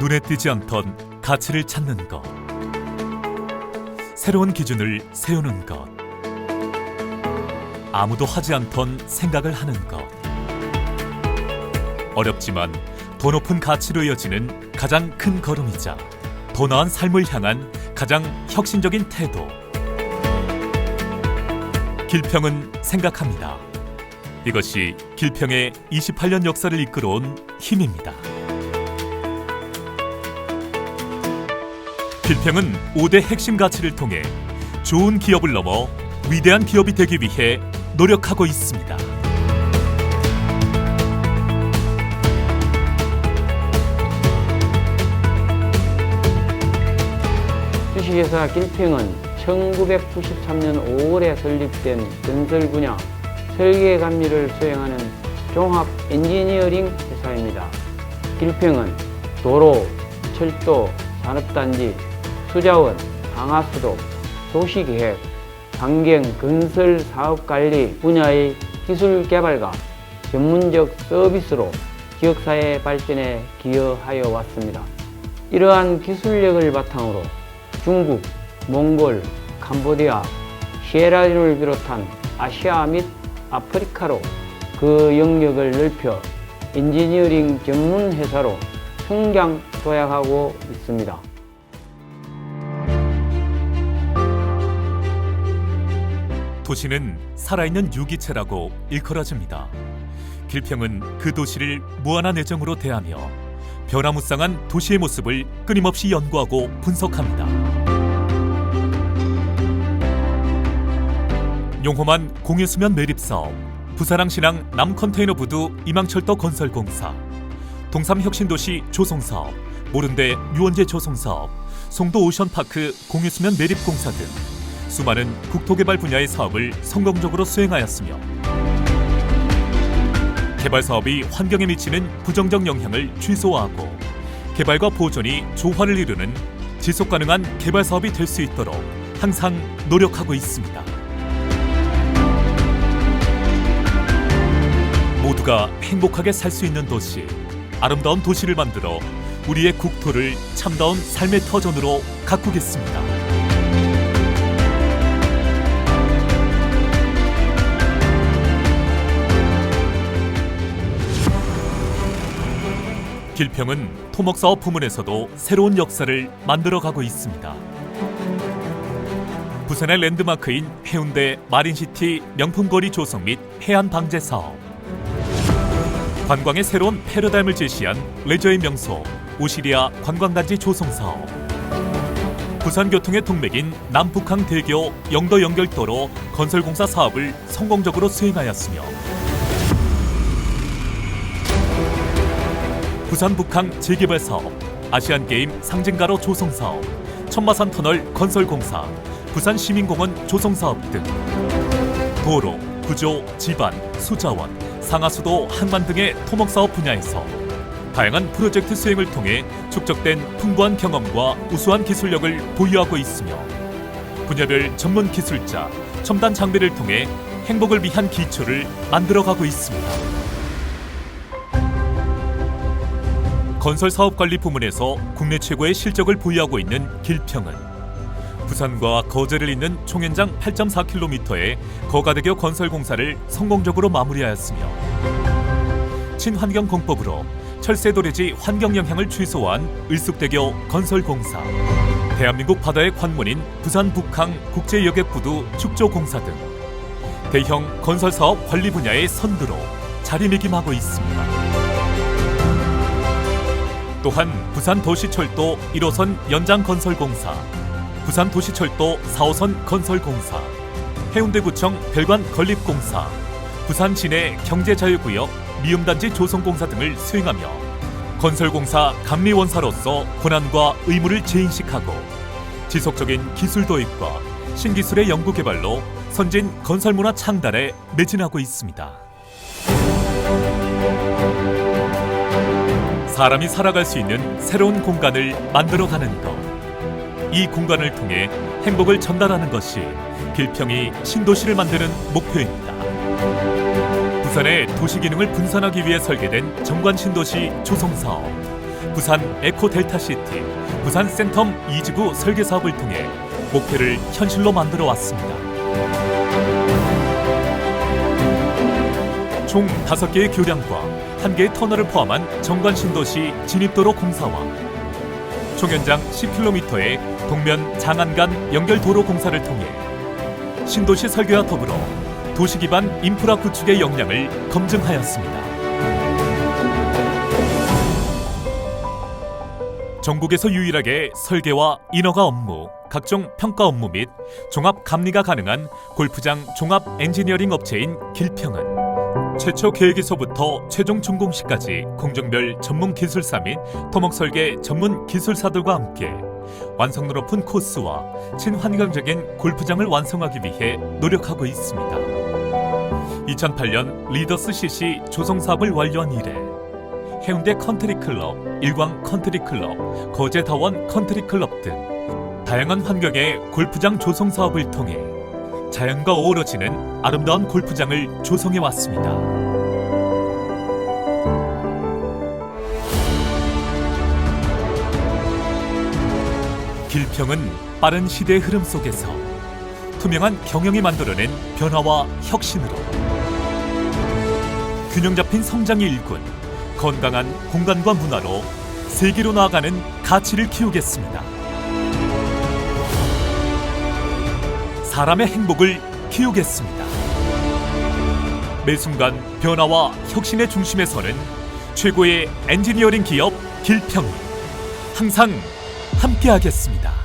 눈에 띄지 않던 가치를 찾는 것. 새로운 기준을 세우는 것. 아무도 하지 않던 생각을 하는 것. 어렵지만 더 높은 가치로 이어지는 가장 큰 걸음이자 더 나은 삶을 향한 가장 혁신적인 태도. 길평은 생각합니다. 이것이 길평의 28년 역사를 이끌어온 힘입니다. 길평은 5대 핵심 가치를 통해 좋은 기업을 넘어 위대한 기업이 되기 위해 노력하고 있습니다. 주식회사 길평은 1993년 5월에 설립된 건설 분야 설계 감리를 수행하는 종합 엔지니어링 회사입니다. 길평은 도로, 철도, 산업단지, 수자원, 강화수도, 도시계획, 환경 건설 사업 관리 분야의 기술 개발과 전문적 서비스로 지역사회 발전에 기여하여 왔습니다. 이러한 기술력을 바탕으로 중국, 몽골, 캄보디아, 시에라리온을 비롯한 아시아 및 아프리카로 그 영역을 넓혀 엔지니어링 전문 회사로 성장 도약하고 있습니다. 도시는 살아있는 유기체라고 일컬어집니다. 길평은 그 도시를 무한한 애정으로 대하며 변화무쌍한 도시의 모습을 끊임없이 연구하고 분석합니다. 용호만 공유수면 매립사업, 부사랑 신항 남컨테이너 부두 이망철도 건설공사, 동삼혁신도시 조성사업, 모른대 유원재 조성사업, 송도 오션파크 공유수면 매립공사 등 수많은 국토개발 분야의 사업을 성공적으로 수행하였으며 개발 사업이 환경에 미치는 부정적 영향을 최소화하고 개발과 보존이 조화를 이루는 지속 가능한 개발 사업이 될 수 있도록 항상 노력하고 있습니다. 모두가 행복하게 살 수 있는 도시, 아름다운 도시를 만들어 우리의 국토를 참다운 삶의 터전으로 가꾸겠습니다. 길평은 토목사업 부문에서도 새로운 역사를 만들어가고 있습니다. 부산의 랜드마크인 해운대 마린시티 명품거리 조성 및 해안 방제 사업 관광의 새로운 패러다임을 제시한 레저의 명소 오시리아 관광단지 조성 사업 부산 교통의 동맥인 남북항 대교 영도 연결도로 건설공사 사업을 성공적으로 수행하였으며 부산 북항 재개발 사업, 아시안 게임 상징가로 조성 사업, 천마산 터널 건설 공사, 부산 시민공원 조성 사업 등 도로, 구조, 지반, 수자원, 상하수도 항만 등의 토목 사업 분야에서 다양한 프로젝트 수행을 통해 축적된 풍부한 경험과 우수한 기술력을 보유하고 있으며 분야별 전문 기술자, 첨단 장비를 통해 행복을 위한 기초를 만들어가고 있습니다. 건설 사업 관리 부문에서 국내 최고의 실적을 보유하고 있는 길평은 부산과 거제를 잇는 총연장 8.4km의 거가대교 건설 공사를 성공적으로 마무리하였으며 친환경 공법으로 철새 도래지 환경 영향을 최소화한 을숙대교 건설 공사, 대한민국 바다의 관문인 부산 북항 국제 여객 부두 축조 공사 등 대형 건설 사업 관리 분야의 선두로 자리매김하고 있습니다. 또한 부산 도시철도 1호선 연장 건설공사, 부산 도시철도 4호선 건설공사, 해운대구청 별관 건립공사, 부산 진해 경제자유구역 미음단지 조성공사 등을 수행하며 건설공사 감리원사로서 권한과 의무를 재인식하고 지속적인 기술 도입과 신기술의 연구 개발로 선진 건설문화 창달에 매진하고 있습니다. 사람이 살아갈 수 있는 새로운 공간을 만들어가는 것. 이 공간을 통해 행복을 전달하는 것이 길평이 신도시를 만드는 목표입니다. 부산의 도시 기능을 분산하기 위해 설계된 정관 신도시 조성 사업, 부산 에코 델타 시티, 부산 센텀 이지구 설계 사업을 통해 목표를 현실로 만들어 왔습니다. 총 5개의 교량과 1개의 터널을 포함한 정관 신도시 진입도로 공사와 총연장 10km의 동면 장안 간 연결 도로 공사를 통해 신도시 설계와 더불어 도시 기반 인프라 구축의 역량을 검증하였습니다. 전국에서 유일하게 설계와 인허가 업무, 각종 평가 업무 및 종합 감리가 가능한 골프장 종합 엔지니어링 업체인 길평은 최초 계획에서부터 최종 준공 시까지 공정별 전문 기술사 및 토목 설계 전문 기술사들과 함께 완성도 높은 코스와 친환경적인 골프장을 완성하기 위해 노력하고 있습니다. 2008년 리더스 CC 조성 사업을 완료한 이래 해운대 컨트리 클럽, 일광 컨트리 클럽, 거제다원 컨트리 클럽 등 다양한 환경의 골프장 조성 사업을 통해 자연과 어우러지는 아름다운 골프장을 조성해 왔습니다. 길평은 빠른 시대의 흐름 속에서 투명한 경영이 만들어낸 변화와 혁신으로 균형 잡힌 성장의 일군, 건강한 공간과 문화로 세계로 나아가는 가치를 키우겠습니다. 사람의 행복을 키우겠습니다. 매 순간 변화와 혁신의 중심에 서는 최고의 엔지니어링 기업 길평이 항상 함께하겠습니다.